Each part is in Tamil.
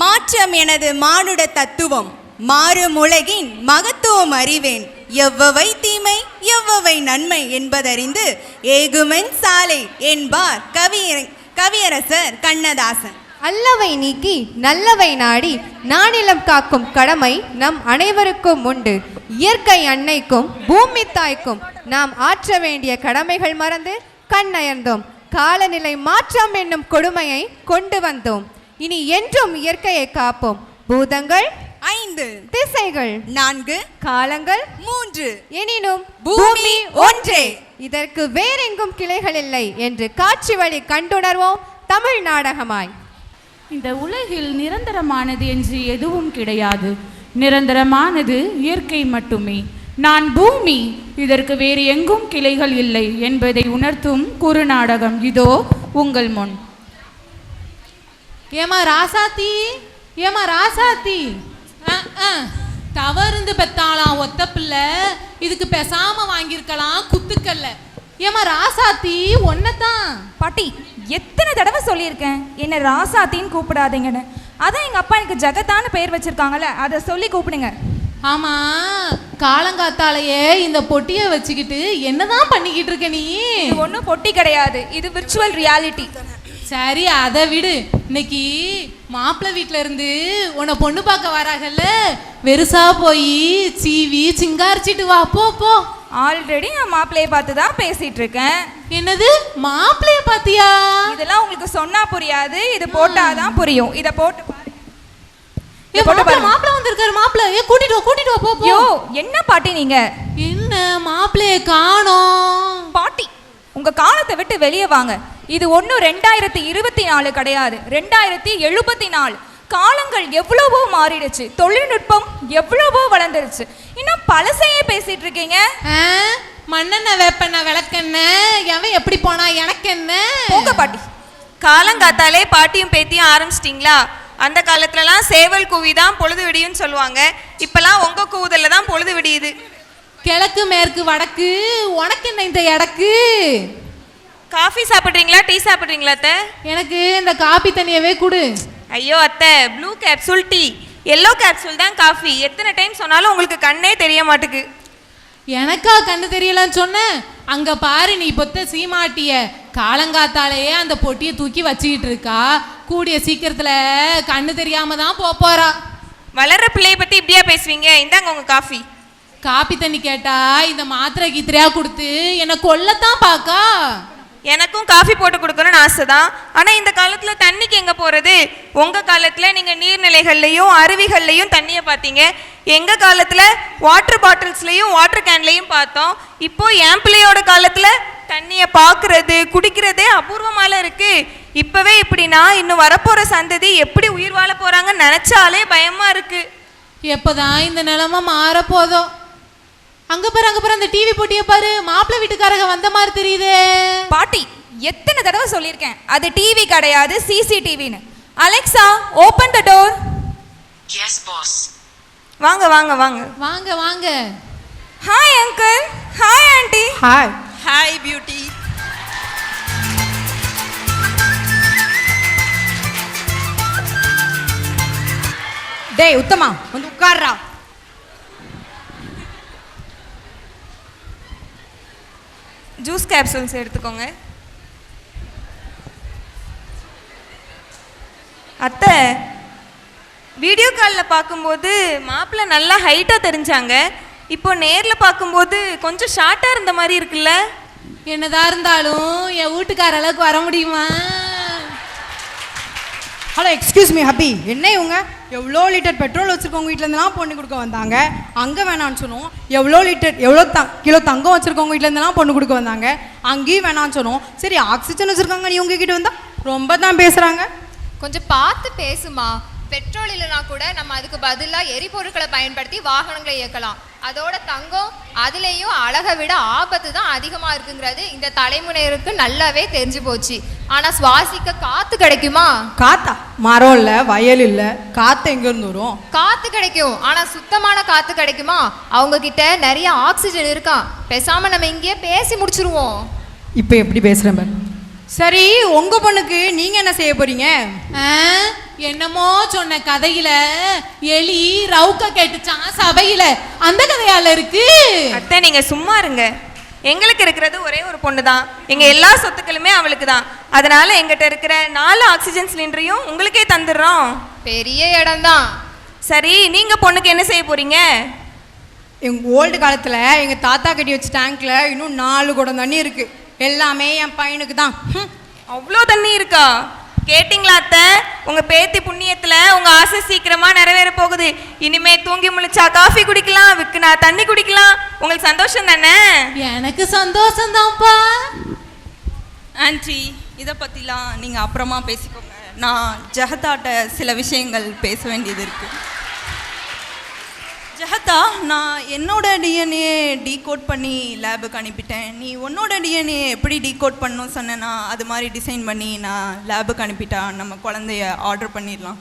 மாற்றம் எனது மானுட தத்துவம். மாறும் உலகின் மகத்துவம் அறிவேன். எவ்வவை தீமை எவ்வவை நன்மை என்பதறிந்து ஏகுமென் சாலை என்பார் கவியர கவியரசர் கண்ணதாசன். அல்லவை நீக்கி நல்லவை நாடி நானிலம் காக்கும் கடமை நம் அனைவருக்கும் உண்டு. இயற்கை அன்னைக்கும் பூமி தாய்க்கும் நாம் ஆற்ற வேண்டிய கடமைகள் மறந்து கண்ணயர்ந்தோம். காலநிலை மாற்றம் என்னும் கொடுமையை கொண்டு வந்தோம். இனி என்றும் இயற்கையை காப்போம். பூதங்கள் ஐந்து திசைகள் நான்கு காலங்கள் மூன்று எனினும் பூமி ஒன்றே. இதற்கு வேறெங்கும் கிளைகள் இல்லை என்று காட்சி வழி கண்டுணர்வோம் தமிழ் நாடகமாய். இந்த உலகில் நிரந்தரமானது என்று எதுவும் கிடையாது. நிரந்தரமானது இயற்கை மட்டுமே. நான் பூமி இதற்கு வேறு எங்கும் கிளைகள் இல்லை என்பதை உணர்த்தும் குறுநாடகம் இதோ உங்கள் முன். ஏமா ராசாத்தி? ஏமா ராசாத்தி. தவறுந்து பெத்தாளாம் ஒத்த பிள்ளை. இதுக்கு பேசாம வாங்கியிருக்கலாம் குத்துக்கல்ல. ஏமா ராசாத்தி ஒன்னதான் பாட்டி எத்தனை தடவை சொல்லியிருக்கேன்? என்ன ராசாத்தின்னு கூப்பிடாதீங்கன்னு. அதான் எங்கள் அப்பா எனக்கு ஜகத்தான்னு பெயர் வச்சிருக்காங்கல்ல அதை சொல்லி கூப்பிடுங்க. ஆமா காலங்காத்தாலேயே இந்த பொட்டியை வச்சுக்கிட்டு என்னதான் பண்ணிக்கிட்டு இருக்க நீ? ஒன்றும் பொட்டி கிடையாது. இது விர்ச்சுவல் ரியாலிட்டி சரி அதை விடு. இன்னைக்கு மாப்பிள்ளை வீட்ல இருந்து உன்னை பொண்ணு பார்க்க வராங்கல்ல? வெறுசா போய் சீவி சிங்காரிச்சிட்டு வா போ போ. ஆல்ரெடி நான் மாப்பிள்ளையை பார்த்து தான் பேசிட்டு இருக்கேன் என்னது? மாப்பிள்ளைய பாத்தியா இதெல்லாம் உங்களுக்கு சொன்னா புரியாது. இது போட்டாதான் புரியும். இதை போட்டு மாப்பிள்ள வந்திருக்காரு மாப்பிள்ள. ஏ கூட்டிட்டு வா கூட்டிட்டு வா போ ஐயோ என்ன பாட்டி நீங்க? என்ன மாப்பிள்ளைய காணோம்? பாட்டி உங்க காலத்தை விட்டு வெளியே வாங்க. இது ஒன்றும் ரெண்டாயிரத்தி இருபத்தி நாலு கிடையாது. ரெண்டாயிரத்தி எழுபத்தி நாலு. காலங்கள் எவ்வளவோ மாறிடுச்சு. தொழில்நுட்பம் எவ்வளவோ வளர்ந்துருச்சு. இன்னும் பழசையே பேசிட்டு இருக்கீங்க? ஆ, மண்ணெண்ணெய் வேப்பெண்ணெய் விளக்கெண்ணெய். எவன் எப்படி போனா எனக்கு என்ன? போங்க பாட்டி. காலங்காத்தாலே பாட்டியும் பேத்தியும் ஆரம்பிச்சிட்டிங்களா? அந்த காலத்துலலாம் சேவல் கூவி தான் பொழுது விடியும்னு சொல்லுவாங்க. இப்பெல்லாம் உங்க கூவுதல்ல தான் பொழுது விடியுது. கிழக்கு மேற்கு வடக்கு. உனக்கு என்ன இந்த எடக்கு? காஃபி சாப்பிட்றீங்களா டீ சாப்பிட்றீங்களா அத்தை? எனக்கு இந்த காப்பி தண்ணியவே கொடு. ஐயோ அத்தை blue capsule tea yellow capsule தான் காஃபி. எத்தனை டைம் சொன்னாலும் உங்களுக்கு கண்ணே தெரிய மாட்டுக்கு. எனக்கா கண்ணு தெரியலன்னு சொன்னேன் அங்க பாரு நீ பொத்த சீமாட்டிய. காலங்காத்தாலேயே அந்த பொட்டியை தூக்கி வச்சுக்கிட்டு இருக்கா. கூடிய சீக்கிரத்துல கண்ணு தெரியாம தான் போப் போறா. வளர்ற பிள்ளைய பத்தி இப்படியா பேசுவீங்க? இந்தாங்க உங்க காஃபி. காப்பி தண்ணி கேட்டா இந்த மாத்திரை கீத்திரையா கொடுத்து என்னை கொல்லத்தான் பாக்கா. எனக்கும் காஃபி போட்டு கொடுக்கணும்னு ஆசை தான் ஆனால் இந்த காலத்தில் தண்ணிக்கு எங்கே போகிறது உங்கள் காலத்தில் நீங்கள் நீர்நிலைகள்லையும் அருவிகள்லையும் தண்ணியை பார்த்தீங்க எங்கள் காலத்தில் வாட்டர் பாட்டில்ஸ்லையும் வாட்டர் கேன்லையும் பார்த்தோம். இப்போ என் பிள்ளையோட காலத்தில் தண்ணியை பார்க்குறது குடிக்கிறதே அபூர்வமால இருக்குது இப்போவே இப்படின்னா இன்னும் வரப்போகிற சந்ததி எப்படி உயிர் வாழ போகிறாங்கன்னு நினச்சாலே பயமாக இருக்குது எப்போதான் இந்த நிலமை மாறப்போதோ? அங்க பாரு அங்க பாரு அந்த டிவி போட்டியை பாரு. மாப்பிள்ளை வீட்டுக்காரங்க வந்த மாதிரி தெரியுதே. பாட்டி எத்தனை தடவை சொல்லியிருக்கேன். அது டிவி கிடையாது சிசிடிவின்னு Alexa open the door Yes, boss. வாங்க வாங்க வாங்க. வாங்க வாங்க. Hi uncle hi aunty hi hi beauty டேய் உத்தமா வந்து உட்கார்றா. ஜூஸ் கேப்சூல்ஸ் எடுத்துக்கோங்க. அத்தை வீடியோ காலில் பார்க்கும்போது மாப்பிள்ளை நல்லா ஹைட்டாக தெரிஞ்சாங்க. இப்போ நேரில் பார்க்கும்போது கொஞ்சம் ஷார்ட்டாக இருந்த மாதிரி இருக்குல்ல? என்னதான் இருந்தாலும் என் வீட்டுக்கார அளவுக்கு வர முடியுமா? ஹலோ எக்ஸ்கியூஸ் மீ ஹப்பி என்ன இவங்க? எவ்வளோ லிட்டர் பெட்ரோல் வச்சுருக்கவங்க வீட்டிலேருந்துலாம் பொண்ணு கொடுக்க வந்தாங்க. அங்கே வேணான்னு சொன்னோம். எவ்வளோ லிட்டர் எவ்வளோ த கிலோ தங்கம் வச்சுருக்கவங்க வீட்டிலேருந்துலாம் பொண்ணு கொடுக்க வந்தாங்க. அங்கேயும் வேணான்னு சொன்னோம். சரி ஆக்சிஜன் வச்சுருக்காங்க நீ உங்ககிட்ட வந்தால் ரொம்ப தான் பேசுகிறாங்க கொஞ்சம் பார்த்து பேசுமா. பெட்ரோல் இல்லைனா கூட நம்ம அதுக்கு பதிலாக எரிபொருட்களை பயன்படுத்தி வாகனங்களை இயக்கலாம். அதோட தங்கம் அதுலேயும் அழகை விட ஆபத்து தான் அதிகமாக இருக்குங்கிறது இந்த தலைமுறையினருக்கு நல்லாவே தெரிஞ்சு போச்சு. ஆனால் சுவாசிக்க காற்று கிடைக்குமா? காத்தா? மரம் இல்லை வயல் இல்லை காற்று எங்கேருந்து வரும்? காற்று கிடைக்கும். ஆனால் சுத்தமான காற்று கிடைக்குமா? அவங்க கிட்ட நிறைய ஆக்சிஜன் இருக்கா? பேசாமல் நம்ம இங்கேயே பேசி முடிச்சிருவோம். இப்போ எப்படி பேசுகிறேன் சரி உங்க பொண்ணுக்கு நீங்க என்ன செய்ய போறீங்க? ஆ, என்னமோ சொன்ன கதையில எலி ரவுக்க கேட்டுச்சான் சபையில. அந்த கதையால இருக்கு. அத்தை நீங்க சும்மா இருங்க. எங்களுக்கு இருக்கிறது ஒரே ஒரு பொண்ணு தான் எங்க எல்லா சொத்துக்களுமே அவளுக்கு தான் அதனால எங்கிட்ட இருக்கிற நாலு ஆக்சிஜன் சிலிண்டரையும் உங்களுக்கே தந்துடுறோம். பெரிய இடம்தான். சரி நீங்க பொண்ணுக்கு என்ன செய்ய போறீங்க? எங்க ஓல்டு காலத்துல எங்க தாத்தா கட்டி வச்ச டேங்க்ல இன்னும் நாலு குடம் தண்ணி இருக்கு. எல்லாமே என் பையனுக்கு தான். அவ்வளோ தண்ணி இருக்கா? கேட்டிங்களா அத்தை? உங்க பேத்தி புண்ணியத்துல உங்க ஆசை சீக்கிரமா நிறைவேற போகுது. இனிமே தூங்கி முழிச்சா காஃபி குடிக்கலாம் விக்குனா தண்ணி குடிக்கலாம். உங்களுக்கு சந்தோஷம் தானே? எனக்கு சந்தோஷம்தான்ப்பா ஆன்ட்டி இதை பற்றிலாம் நீங்கள் அப்புறமா பேசிக்கோங்க. நான் ஜெகதாட்ட சில விஷயங்கள் பேச வேண்டியது இருக்கு. ஜெகதா நான் என்னோட டிஎன்ஏ டீகோட் பண்ணி லேபுக்கு அனுப்பிட்டேன். நீ உன்னோட டிஎன்ஏ எப்படி டீகோட் பண்ணணும் சொன்னேன்னா அது மாதிரி டிசைன் பண்ணி நான் லேபுக்கு அனுப்பிட்டா நம்ம குழந்தைய ஆர்டர் பண்ணிடலாம்.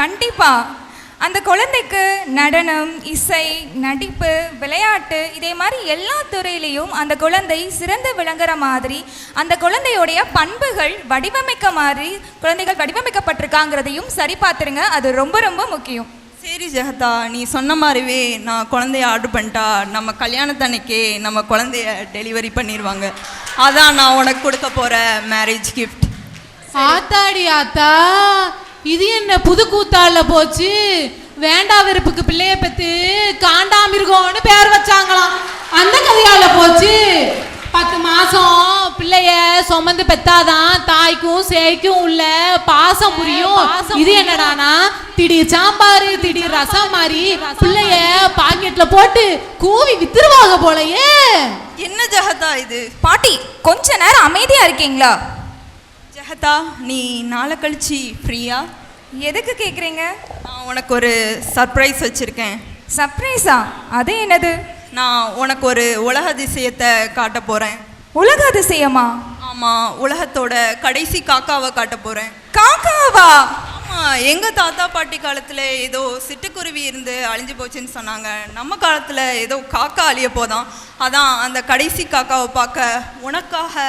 கண்டிப்பாக அந்த குழந்தைக்கு நடனம் இசை நடிப்பு விளையாட்டு இதே மாதிரி எல்லா துறையிலையும் அந்த குழந்தை சிறந்து விளங்குற மாதிரி அந்த குழந்தையுடைய பண்புகள் வடிவமைக்க மாதிரி குழந்தைகள் வடிவமைக்கப்பட்டிருக்காங்கிறதையும் சரி பார்த்துருங்க. அது ரொம்ப ரொம்ப முக்கியம். சரி ஜெகதா நீ சொன்ன மாதிரிவே நான் குழந்தைய ஆர்டர் பண்ணிட்டா நம்ம கல்யாணத்தன்னைக்கே நம்ம குழந்தைய டெலிவரி பண்ணிடுவாங்க அதான் நான் உனக்கு கொடுக்க போகிற மேரேஜ் கிஃப்ட் ஆத்தாடி ஆத்தா இது என்ன புது கூத்தால போச்சு? வேண்டா வெறுப்புக்கு பிள்ளைய பெத்து காண்டாமிருகோன்னு பேர் வச்சாங்களாம். அந்த கதையால போச்சு. பத்து மாசம் பிள்ளைய சுமந்து பெத்தாதான் தாய்க்கும் சேய்க்கும் உள்ள பாசம் புரியும். இது என்னடானா? திடீர் சாம்பார் திடீர் ரசம் மாதிரி பிள்ளைய பாக்கெட்ல போட்டு கூவி வித்துருவாங்க போலயே. என்ன ஜெகதா இது? பாட்டி கொஞ்ச நேரம் அமைதியா இருக்கீங்களா? ஜெகதா நீ நாளை கழிச்சு ஃப்ரீயா? எதுக்கு கேக்குறீங்க? நான் உனக்கு ஒரு சர்ப்ரைஸ் வச்சுருக்கேன். சர்ப்ரைஸா அது என்னது? நான் உனக்கு ஒரு உலக அதிசயத்தை காட்ட போகிறேன் உலக அதிசயமா? ஆமாம் உலகத்தோட கடைசி காக்காவை காட்ட போகிறேன் காக்காவா? ஆமாம் எங்கள் தாத்தா பாட்டி காலத்தில் ஏதோ சிட்டுக்குருவி இருந்து அழிஞ்சு போச்சுன்னு சொன்னாங்க. நம்ம காலத்தில் ஏதோ காக்கா அழிய போதான். அதான் அந்த கடைசி காக்காவை பார்க்க உனக்காக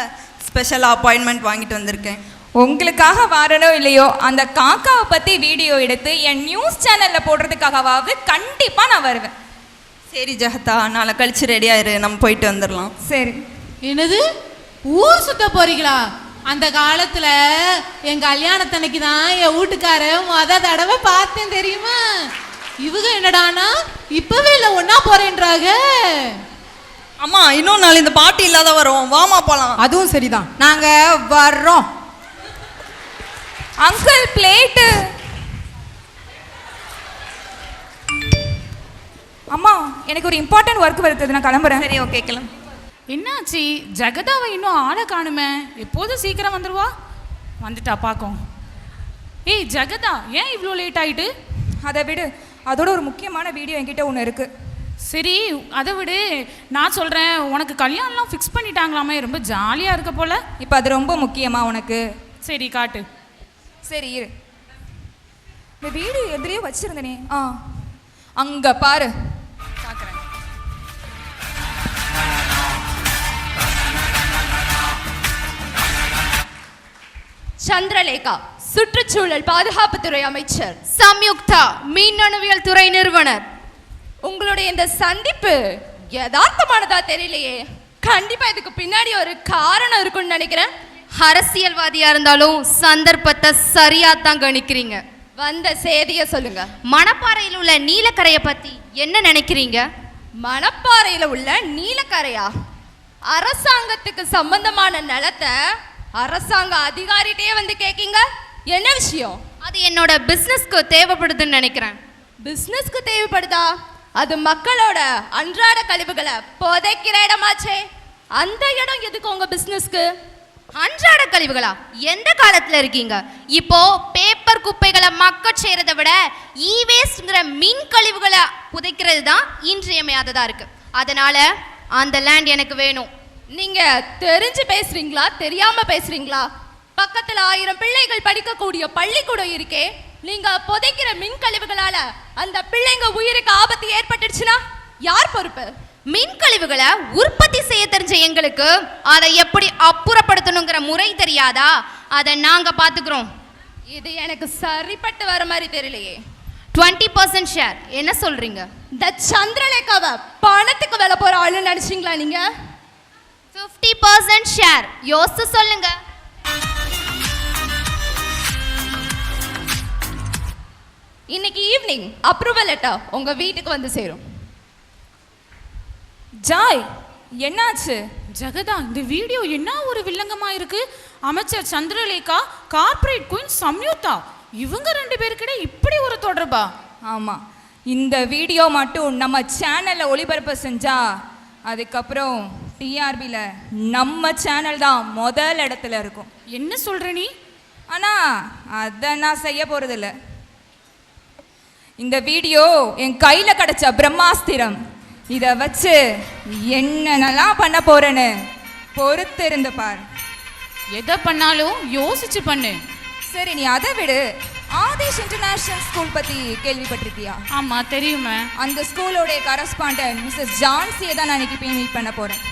ஸ்பெஷல் அப்பாயின்மெண்ட் வாங்கிட்டு வந்திருக்கேன். உங்களுக்காக வரனோ இல்லையோ அந்த காக்காவை பத்தி வீடியோ எடுத்து என் நியூஸ் சேனல்ல போடுறதுக்காகவாவது கண்டிப்பா நான் வருவேன். சரி ஜெகதா நாளை கழிச்சு ரெடியாயிரு நம்ம போயிட்டு வந்துடலாம் சரி. என்னது? ஊர் சுத்த போறீங்களா? அந்த காலத்துல என் கல்யாணத்தன்னைக்கு தான் என் வீட்டுக்கார முத தடவை பார்த்தேன் தெரியுமா? இவங்க என்னடானா இப்பவே இல்ல ஒன்னா போறேன்றாங்க. அம்மா இன்னொரு நாள் இந்த பாட்டி இல்லாத வரோம். வாமா போலாம். அதுவும் சரிதான். நாங்க வர்றோம். அங்கிள் பிளேட்டு அம்மா எனக்கு ஒரு இம்பார்ட்டன்ட் ஒர்க் வருது நான் கிளம்புறேன். சரி ஓகே கிளம்பு. என்னாச்சு? ஜெகதாவை இன்னும் ஆளை காணுமே. எப்போதும் சீக்கிரம் வந்துருவா? வந்துட்டா பார்க்கும். ஏய் ஜெகதா ஏன் இவ்வளோ லேட் ஆயிட்டு? அதை விடு. அதோட ஒரு முக்கியமான வீடியோ என்கிட்ட ஒன்று இருக்கு. சரி அதை விடு. நான் சொல்கிறேன் உனக்கு கல்யாணம்லாம் ஃபிக்ஸ் பண்ணிட்டாங்களாமே ரொம்ப ஜாலியாக இருக்க போல. இப்போ அது ரொம்ப முக்கியமா உனக்கு? சரி காட்டு. சரி இரு. இந்த வீடியோ எதிரையோ வச்சிருந்தனே. ஆ. அங்க பாரு. சந்திரலேகா சுற்றுச்சூழல் பாதுகாப்புத்துறை அமைச்சர். சம்யுக்தா மின்னணுவியல் துறை நிறுவனர். உங்களுடைய இந்த சந்திப்பு யதார்த்தமானதா தெரியலையே. கண்டிப்பா இதுக்கு பின்னாடி ஒரு காரணம் இருக்கும்னு நினைக்கிறேன். அரசியல்வாதியா இருந்தாலும் சந்தர்ப்பத்தை சரியா தான் கணிக்கிறீங்க. வந்த செய்திய சொல்லுங்க. மணப்பாறையில் உள்ள நீலக்கரையை பத்தி என்ன நினைக்கிறீங்க? மணப்பாறையில உள்ள நீலக்கரையா? அரசாங்கத்துக்கு சம்பந்தமான நிலத்தை அரசாங்க அதிகாரிகிட்டே வந்து கேக்கீங்க? என்ன விஷயம்? அது என்னோட பிசினஸ்க்கு தேவைப்படுதுன்னு நினைக்கிறேன். பிசினஸ்க்கு தேவைப்படுதா? அது மக்களோட அன்றாட கழிவுகளை புதைக்கிற இடமாச்சே. அந்த இடம் எதுக்கு உங்க பிசினஸ்க்கு அன்றாட கழிவுகளா? எந்த காலத்துல இருக்கீங்க? இப்போ பேப்பர் குப்பைகளை மக்க செய்யறதை விட இ வேஸ்ட்ங்கிற மின் கழிவுகளை புதைக்கிறது தான் இன்றியமையாததா இருக்கு. அதனால அந்த லேண்ட் எனக்கு வேணும். நீங்க தெரிஞ்சு பேசுறீங்களா? தெரியாம பேசுறீங்களா? பக்கத்துல ஆயிரம் பிள்ளைகள் படிக்கக்கூடிய பள்ளிக்கூடம் இருக்கே. நீங்க புதைக்கிற மின் கழிவுகளால அந்த பிள்ளைங்க உயிருக்கு ஆபத்து ஏற்பட்டுடுச்சுன்னா? யார் பொறுப்பு? மின் கழிவுகளை உற்பத்தி செய்ய தெரிஞ்ச எங்களுக்கு அதை எப்படி அப்புறப்படுத்தணுங்கிற முறை தெரியாதா? அதை நாங்க பாத்துக்கிறோம் இது எனக்கு சரிப்பட்டு வர மாதிரி தெரியலையே. Twenty percent share. என்ன சொல்றீங்க? இந்த சந்திரலேகாவை பணத்துக்கு வேலை போற ஆளு நினைச்சீங்களா நீங்க? ஃபிஃப்டி பர்சன்ட் ஷேர் யோசிச்சு சொல்லுங்க. இன்னைக்கு ஈவினிங் அப்ரூவல் லெட்டர் உங்க வீட்டுக்கு வந்து சேரும். ஜாய் என்னாச்சு? ஜெகதா இந்த வீடியோ என்ன ஒரு வில்லங்கமா இருக்கு? அமைச்சர் சந்திரலேகா கார்ப்பரேட் குயின் சம்யுக்தா இவங்க ரெண்டு பேருக்கிட்ட இப்படி ஒரு தொடர்பா? ஆமாம் இந்த வீடியோ மட்டும் நம்ம சேனலில் ஒளிபரப்பு செஞ்சா அதுக்கப்புறம் டிஆர்பியில் நம்ம சேனல் தான் முதல் இடத்துல இருக்கும். என்ன சொல்ற நீ? ஆனால் அதை நான் செய்ய போகிறதில்ல இந்த வீடியோ என் கையில் கிடைச்ச பிரம்மாஸ்திரம். இதை வச்சு என்னென்னலாம் பண்ண போறேன்னு பொறுத்து இருந்து பார். எதை பண்ணாலும் யோசிச்சு பண்ணு. சரி நீ அதை விடு. ஆதிஷ் இன்டர்நேஷனல் ஸ்கூல் பற்றி கேள்விப்பட்டிருக்கியா? ஆமா தெரியுமே. அந்த ஸ்கூலோடைய கரஸ்பாண்டன்ட் மிஸ்ஸஸ் ஜான்சியை தான் நான் இன்னைக்கு மீட் பண்ண போகிறேன்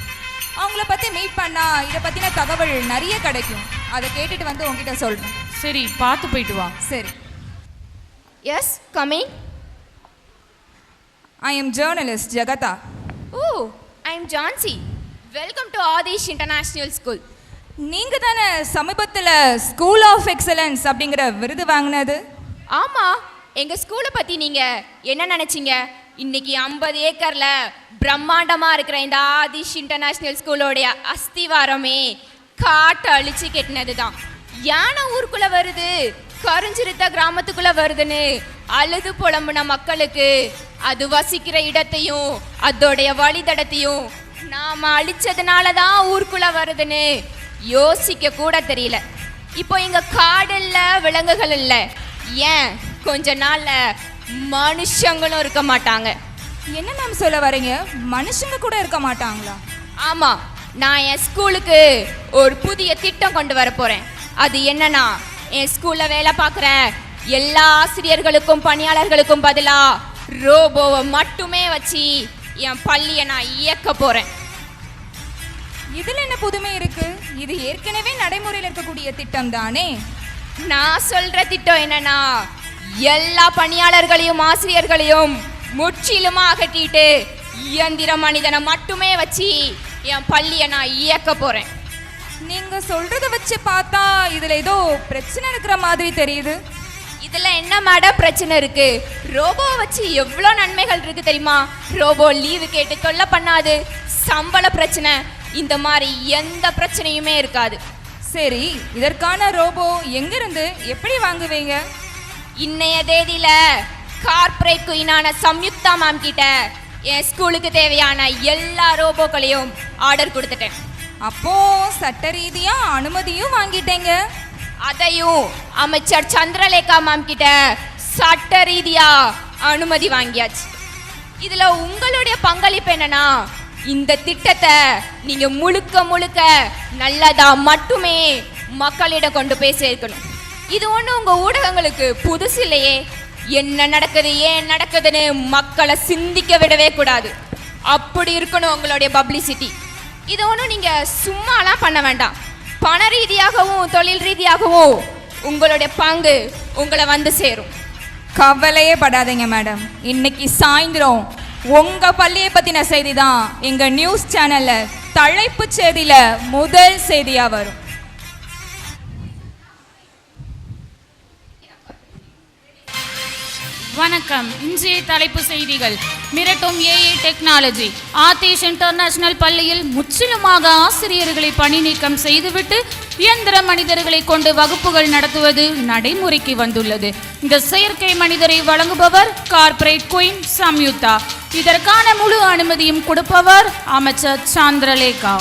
அவங்கள பற்றி மீட் பண்ணால் இதை பற்றின தகவல் நிறைய கிடைக்கும். அதை கேட்டுட்டு வந்து உங்ககிட்ட சொல்கிறேன் சரி பார்த்து போயிட்டு வா. சரி. Yes coming I am journalist Jagatha oh I am Jhansi welcome to Aadhish international school நீங்கள் தானே சமீபத்தில் ஸ்கூல் ஆஃப் எக்ஸலன்ஸ் அப்படிங்கிற விருது வாங்கினது? ஆமாம் எங்கள் ஸ்கூலை பற்றி நீங்கள் என்ன நினச்சிங்க? இன்னைக்கு ஐம்பது ஏக்கரில் பிரம்மாண்டமாக இருக்கிற இந்த ஆதிஷ் இன்டர்நேஷ்னல் ஸ்கூலோடைய அஸ்திவாரமே காட்டை அழிச்சு கெட்டினது தான் யானை ஊருக்குள்ளே வருது? கரிஞ்சிருத்த கிராமத்துக்குள்ளே வருதுன்னு அழுது புலம்புன மக்களுக்கு அது வசிக்கிற இடத்தையும் அதோடைய வழித்தடத்தையும் நாம அழிச்சதுனால தான் ஊருக்குள்ள வருதுன்னு யோசிக்க கூட தெரியல. இப்போ இங்க காடு இல்ல விலங்குகள் இல்ல. ஏன்? கொஞ்ச நாள்ல மனுஷங்களும் இருக்க மாட்டாங்க. என்ன மேம் சொல்ல வரீங்க? மனுஷங்க கூட இருக்க மாட்டாங்களா? ஆமா நான் என் ஸ்கூலுக்கு ஒரு புதிய திட்டம் கொண்டு வர போறேன். அது என்னன்னா என் ஸ்கூல்ல வேலை பார்க்குற எல்லா ஆசிரியர்களுக்கும் பணியாளர்களுக்கும் பதிலா ரோபோவை மட்டுமே வச்சு என் பள்ளியை நான் இயக்க போறேன். இதில் என்ன புதுமை இருக்கு? இது ஏற்கனவே நடைமுறையில் இருக்கக்கூடிய திட்டம் தானே நான் சொல்ற திட்டம் என்னன்னா எல்லா பணியாளர்களையும் ஆசிரியர்களையும் முற்றிலுமா அகற்றிட்டு இயந்திர மனிதனை மட்டுமே வச்சு என் பள்ளியை நான் இயக்க போறேன். நீங்க சொல்றத வச்சு பார்த்தா இதுல ஏதோ பிரச்சனை இருக்கிற மாதிரி தெரியுது. இதுல என்ன மேடம் பிரச்சனை இருக்கு? ரோபோ வச்சு எவ்வளோ நன்மைகள் இருக்கு தெரியுமா? ரோபோ லீவு கேட்டு தொல்லை பண்ணாது. சம்பள பிரச்சனை. இந்த மாதிரி எந்த பிரச்சனையுமே இருக்காது. சரி இதற்கான ரோபோ எங்கிருந்து எப்படி வாங்குவீங்க? இன்னைய தேதியில கார்ப்பரேட் குயினான சம்யுக்தா மேம் கிட்ட என் ஸ்கூலுக்கு தேவையான எல்லா ரோபோக்களையும் ஆர்டர் கொடுத்துட்டேன். அப்போ சட்ட ரீதியா அனுமதியும் வாங்கிட்டேங்க. அதையும் அமைச்சர் சந்திரலேகா மேம் கிட்ட சட்ட ரீதியா அனுமதி வாங்கியாச்சு. இதுல உங்களுடைய பங்களிப்பு என்னன்னா இந்த திட்டத்தை நீங்க முழுக்க முழுக்க நல்லதா மட்டுமே மக்களிடம் கொண்டு போய் சேர்க்கணும். இது ஒண்ணு உங்க ஊடகங்களுக்கு புதுசு இல்லையே. என்ன நடக்குது ஏன் நடக்குதுன்னு மக்களை சிந்திக்க விடவே கூடாது. அப்படி இருக்கணும் உங்களுடைய பப்ளிசிட்டி. இது ஒன்றும் நீங்க சும்மாலாம் பண்ண வேண்டாம். பண ரீதியாகவும் தொழில் ரீதியாகவும் உங்களுடைய பங்கு உங்களை வந்து சேரும். கவலையே படாதீங்க மேடம். இன்னைக்கு சாயந்தரம் உங்க பள்ளியை பத்தின செய்தி தான் எங்க நியூஸ் சேனல்ல தலைப்பு செய்தியில முதல் செய்தியா வரும். வணக்கம். இன்றைய தலைப்பு செய்திகள். மிரட்டும் ஏஐ டெக்னாலஜி ஆதிஷ் இன்டர்நேஷனல் பள்ளியில் முற்றிலுமாக ஆசிரியர்களை பணி நீக்கம் செய்துவிட்டு இயந்திர மனிதர்களை கொண்டு வகுப்புகள் நடத்துவது நடைமுறைக்கு வந்துள்ளது. இந்த செயற்கை மனிதரை வழங்குபவர் கார்ப்பரேட் குயின் சம்யுக்தா. இதற்கான முழு அனுமதியும் கொடுப்பவர் அமைச்சர் சந்திரலேகா.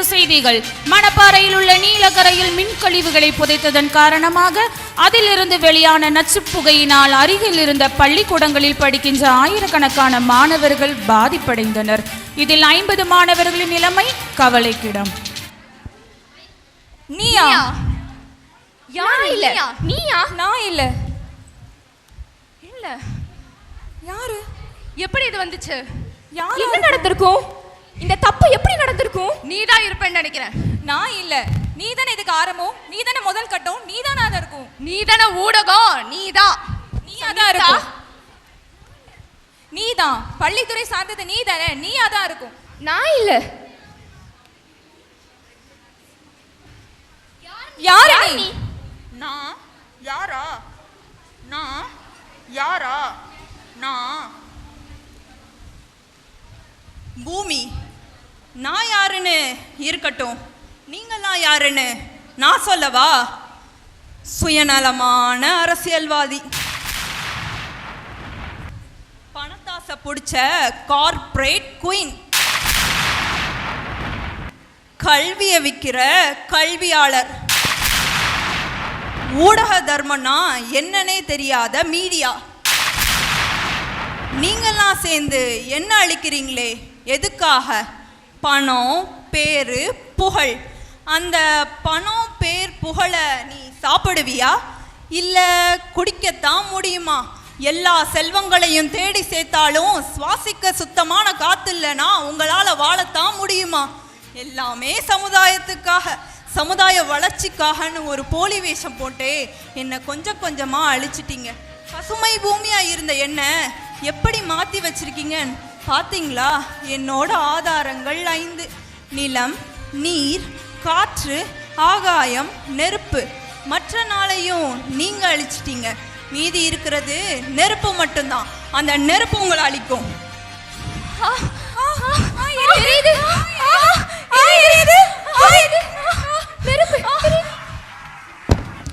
விரைவு செய்திகள். மணப்பாறையில் உள்ள நீலக்கரையில் மின் கழிவுகளை புதைத்ததன் காரணமாக அதிலிருந்து வெளியான நச்சுப் புகையினால் அருகில் இருந்த பள்ளிக்கூடங்களில் படிக்கின்ற ஆயிரக்கணக்கான மாணவர்கள் பாதிப்படைந்தனர். இதில் ஐம்பது மாணவர்களின் நிலைமை கவலைக்கிடம். நீயா? யார் இல்ல? நீயா? நான் இல்ல. இல்ல. யாரு? எப்படி இது வந்துச்சு? யார்? என்ன நடந்திருக்கும்? இந்த தப்பு எப்படி நடந்திருக்கும்? நீதான் இருப்பேன்னு நினைக்கிறேன். நான் இல்ல. நீ தானே இதுக்கு ஆரம்பம்? நீ தானே முதல் கட்டம்? நீ தானே இருக்கும். நீதானே ஊடகம்? நீதான் நீ அதான் இருக்கும். நீ தான் பள்ளித்துறை சார்ந்தது நீ தானே நீ அதான் இருக்கும். நான் இல்ல. யாரு நீ? நான். யாரா? நான். யாரா? நான். பூமி. நான் யாருன்னு? இருக்கட்டும். நீங்களாம் யாருன்னு? நான் சொல்லவா? சுயநலமான அரசியல்வாதி. பணத்தாசை பிடிச்ச கார்ப்பரேட் குயின் கல்வியை விற்கிற கல்வியாளர். ஊடக தர்மம்னா என்னன்னே தெரியாத மீடியா நீங்கள்லாம் சேர்ந்து என்ன அழிக்கிறீங்களே எதுக்காக? பணம் பேர் புகழ். அந்த பணம் பேர் புகழை நீ சாப்பிடுவியா? இல்லை குடிக்கத்தான் முடியுமா? எல்லா செல்வங்களையும் தேடி சேர்த்தாலும் சுவாசிக்க சுத்தமான காத்து இல்லைனா உங்களால் வாழத்தான் முடியுமா? எல்லாமே சமுதாயத்துக்காக சமுதாய வளர்ச்சிக்காகன்னு ஒரு போலி வேஷம் போட்டே என்னை கொஞ்சம் கொஞ்சமாக அழிச்சிட்டிங்க. பசுமை பூமியாக இருந்த என்ன எப்படி மாற்றி வச்சிருக்கீங்கன்னு பார்த்தீங்களா? என்னோட ஆதாரங்கள் ஐந்து. நிலம் நீர் காற்று ஆகாயம் நெருப்பு. மற்ற நாளையும் நீங்க அழிச்சிட்டீங்க. மீதி இருக்கிறது நெருப்பு மட்டும்தான். அந்த நெருப்பு உங்களை அழிக்கும்.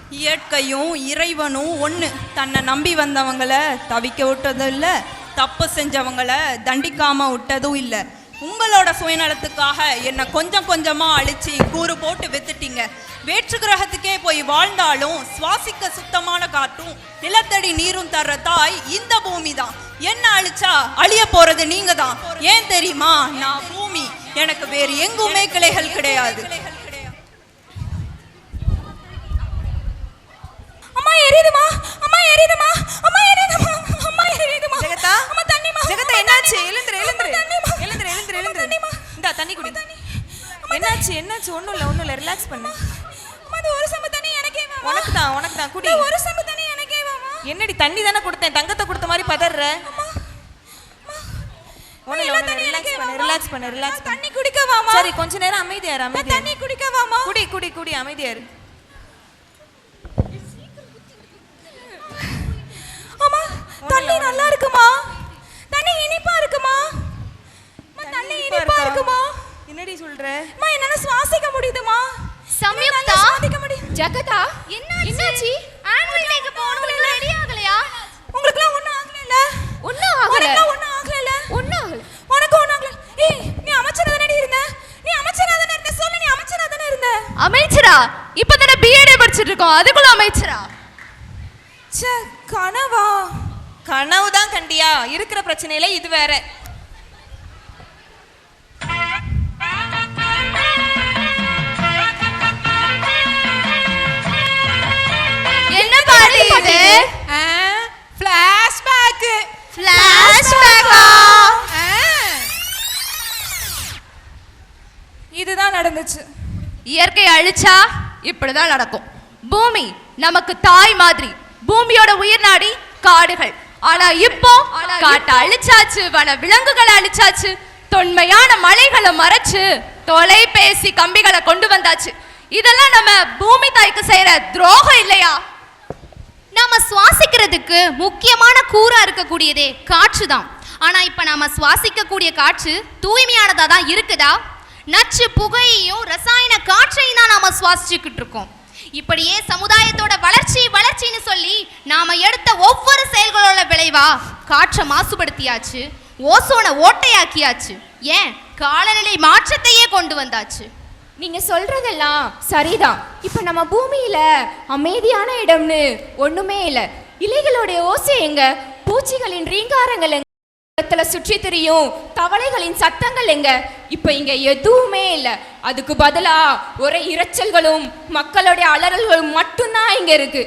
இயற்கையும் இறைவனும் ஒன்று தன்னை நம்பி வந்தவங்களை தவிக்க விட்டதும் இல்லை தப்பு செஞ்சவங்களை தண்டிக்காமல் விட்டதும் இல்லை. உங்களோட சுயநலத்துக்காக என்னை கொஞ்சம் கொஞ்சமாக அழிச்சு கூறு போட்டு வித்துட்டீங்க. வேற்று கிரகத்துக்கே போய் வாழ்ந்தாலும் சுவாசிக்க சுத்தமான காற்றும் நிலத்தடி நீரும் தர்ற தாய் இந்த பூமி தான் என்ன அழிச்சா அழிய போறது நீங்க தான் ஏன் தெரியுமா? நான் பூமி. எனக்கு வேறு எங்குமே கிளைகள் கிடையாது. அம்மா எரியுதுமா? அம்மா எரியுதுமா? அம்மா எரியுதுமா? அம்மா எரியுதுமா? ஜெகதா? அம்மா தண்ணிமா ஜெகதா என்னாச்சு? எழுந்துரு எழுந்துரு. எழுந்துரு எழுந்துரு எழுந்துரு. இந்தா தண்ணி குடி. என்னாச்சு என்னாச்சு? ஒண்ணும் இல்ல ஒண்ணும் இல்ல ரிலாக்ஸ் பண்ணு. அம்மா அது ஒரு சம்பு தண்ணி எனக்கே வேமா. உனக்கு தான் உனக்கு தான் குடி ஒரு சம்பு தண்ணி எனக்கே வேமா. என்னடி தண்ணி தானே கொடுத்தேன். தங்கத்தை கொடுத்த மாதிரி பதற ஒண்ணு இல்ல ஒண்ணு ரிலாக்ஸ் பண்ணு ரிலாக்ஸ் பண்ணு ரிலாக்ஸ் பண்ணு. தண்ணி குடிக்க வாமா. சரி கொஞ்ச நேரம் அமைதியா இரு அமைதியா தண்ணி குடிக்க வாமா. குடி குடி குடி அமைதியா இரு அம்மா தண்ணி நல்லா இருக்குமா தண்ணி இனிப்பா இருக்குமா? அம்மா, தண்ணி இனிப்பா இருக்குமா? என்னடி சொல்ற? அம்மா என்னால சுவாசிக்க முடியுதுமா? சம்யுக்தா? சுவாசிக்க முடியும் ஜெகதா? என்னாச்சு? ஆனுவல் டேக்கு போகணும் ரெடி ஆகலையா உங்களுக்குலாம் ஒண்ணும் ஆகல ஒண்ணும் ஆகல. உனக்குலாம் ஒண்ணும் ஆகல ஒண்ணும் ஆகல. உனக்கு ஒண்ணும் ஆகல. ஏய் நீ அமைச்சரா தானே இருந்த? நீ அமைச்சரா தானே இருந்த? சொல்லு நீ அமைச்சரா தானே இருந்த? அமைச்சரா? இப்பதானே பிஎட் படிச்சிட்டு இருக்கோம். அதுக்குள்ள அமைச்சரா? ச்சே கனவா? கனவு தான் கண்டியா? இருக்கிற பிரச்சனையில இது வேற. என்ன பாட்டு இது? ஃப்ளாஷ்பேக் ஃபிளாஷ்பேக்கா இதுதான் நடந்துச்சு. இயற்கை அழிச்சா இப்படிதான் நடக்கும். பூமி நமக்கு தாய் மாதிரி. பூமியோட உயிர் நாடி காடுகள். ஆனா இப்போ காட்டை அழிச்சாச்சு வன விலங்குகளை அழிச்சாச்சு தொன்மையான மலைகளை மறைச்சு தொலைபேசி கம்பிகளை கொண்டு வந்தாச்சு. இதெல்லாம் நம்ம பூமி தாய்க்கு செய்யற துரோகம் இல்லையா? நாம சுவாசிக்கிறதுக்கு முக்கியமான கூறா இருக்கக்கூடியதே காற்று தான். ஆனா இப்ப நாம சுவாசிக்கக்கூடிய காற்று தூய்மையானதா தான் இருக்குதா? நச்சு புகையையும் ரசாயன காற்றையும் தான் நாம சுவாசிச்சுக்கிட்டு இருக்கோம். இப்படியே சமுதாயத்தோட வளர்ச்சி வளர்ச்சின்னு சொல்லி நாம எடுத்த ஒவ்வொரு செயல்களோட விளைவா காற்றை மாசுபடுத்தியாச்சு ஓசோனை ஓட்டையாக்கியாச்சு ஏன்? காலநிலை மாற்றத்தையே கொண்டு வந்தாச்சு. நீங்க சொல்றதெல்லாம் சரிதான். இப்ப நம்ம பூமியில அமைதியான இடம்னு ஒண்ணுமே இல்லை. இலைகளுடைய ஓசை எங்க? பூச்சிகளின் ரீங்காரங்கள் எங்க? இடத்துல சுற்றி திரியும் தவளைகளின் சத்தங்கள் எங்க? இப்ப இங்க எதுவுமே இல்ல. அதுக்கு பதிலா ஒரே இரைச்சல்களும் மக்களுடைய அலறல்களும் மட்டும்தான் இங்க இருக்கு.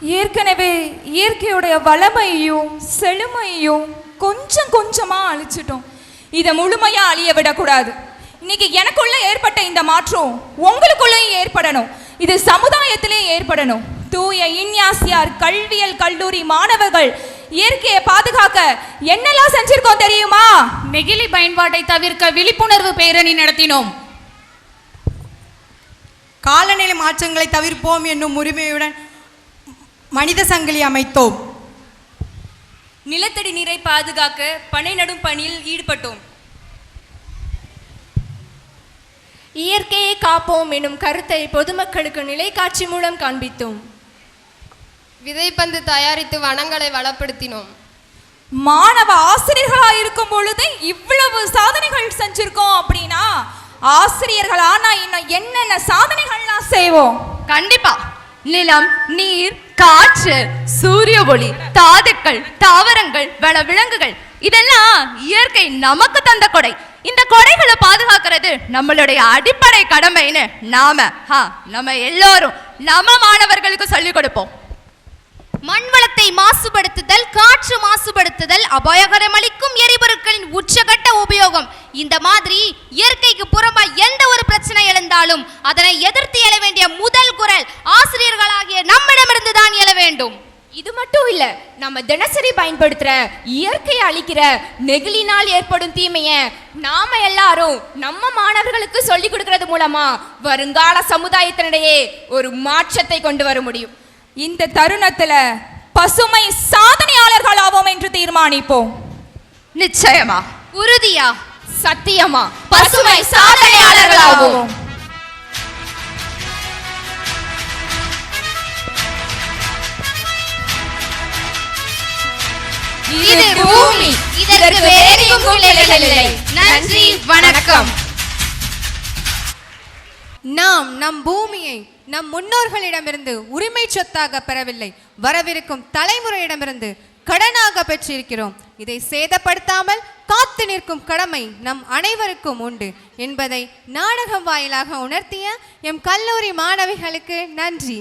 ஏற்கனவே இயற்கையுடைய வளமையையும் செழுமையையும் கொஞ்சம் கொஞ்சமா அழிச்சிட்டோம். இதை முழுமையா அழிய விடக்கூடாது. இன்னைக்கு எனக்குள்ள ஏற்பட்ட இந்த மாற்றம் உங்களுக்குள்ளேயும் ஏற்படணும். இது சமுதாயத்திலேயே ஏற்படணும். தூய இன்யாசியார் கல்வியல் கல்லூரி மாணவர்கள் இயற்கையை பாதுகாக்க என்னெல்லாம் செஞ்சிருக்கோம் தெரியுமா? நெகிழி பயன்பாட்டை தவிர்க்க விழிப்புணர்வு பேரணி நடத்தினோம். காலநிலை மாற்றங்களை தவிர்ப்போம் என்னும் உரிமையுடன் மனித சங்கிலி அமைத்தோம். நிலத்தடி நீரை பாதுகாக்க பனை நடும் பணியில் ஈடுபட்டோம். இயற்கையை காப்போம் எனும் கருத்தை பொதுமக்களுக்கு நிலைக்காட்சி மூலம் காண்பித்தோம். விதைப்பந்து தயாரித்து வனங்களை வளப்படுத்தினோம். மாணவ ஆசிரியர்களா இருக்கும் பொழுது இவ்வளவு சாதனைகள் செஞ்சிருக்கோம் அப்படின்னா ஆசிரியர்களா நான் இன்னும் என்னென்ன சாதனைகள்லாம் செய்வோம்? கண்டிப்பா. நிலம் நீர் காற்று சூரிய ஒளி தாதுக்கள் தாவரங்கள் வன விலங்குகள் இதெல்லாம் இயற்கை நமக்கு தந்த கொடை. இந்த கொடைகளை பாதுகாக்கிறது நம்மளுடைய அடிப்படை கடமைன்னு நாம ஹா, நம்ம எல்லோரும் நம்ம மாணவர்களுக்கு சொல்லிக் கொடுப்போம். மண் வளத்தை மாசுபடுத்துதல் காற்று மாசுபடுத்துதல் அபாயகரமளிக்கும் எரிபொருட்களின் உச்சகட்ட உபயோகம். இந்த மாதிரி இயற்கைக்கு புறம்பா எந்த ஒரு பிரச்சனை எழுந்தாலும் அதனை எதிர்த்து எழ வேண்டிய முதல் குரல் ஆசிரியர்களாகிய நம்மிடமிருந்து தான் எழ வேண்டும். இது மட்டும் இல்ல நம்ம தினசரி பயன்படுத்துற இயற்கையை அழிக்கிற நெகிழினால் ஏற்படும் தீமைய நாம எல்லாரும் நம்ம மாணவர்களுக்கு சொல்லிக் கொடுக்கறது மூலமா வருங்கால சமுதாயத்தினிடையே ஒரு மாற்றத்தை கொண்டு வர முடியும். இந்த தருணத்துல பசுமை சாதனையாளர்களாவோம் என்று தீர்மானிப்போம். நிச்சயமா. உறுதியா? சத்தியமா. பசுமை சாதனையாளர்களாவோம். இது பூமி. இதற்கு வேறு இல்லை. நன்றி. வணக்கம். நாம் நம் பூமியை நம் முன்னோர்களிடமிருந்து உரிமை சொத்தாக பெறவில்லை. வரவிருக்கும் தலைமுறையிடமிருந்து கடனாக பெற்றிருக்கிறோம். இதை சேதப்படுத்தாமல் காத்து நிற்கும் கடமை நம் அனைவருக்கும் உண்டு என்பதை நாடகம் வாயிலாக உணர்த்திய எம் கல்லூரி மாணவிகளுக்கு நன்றி.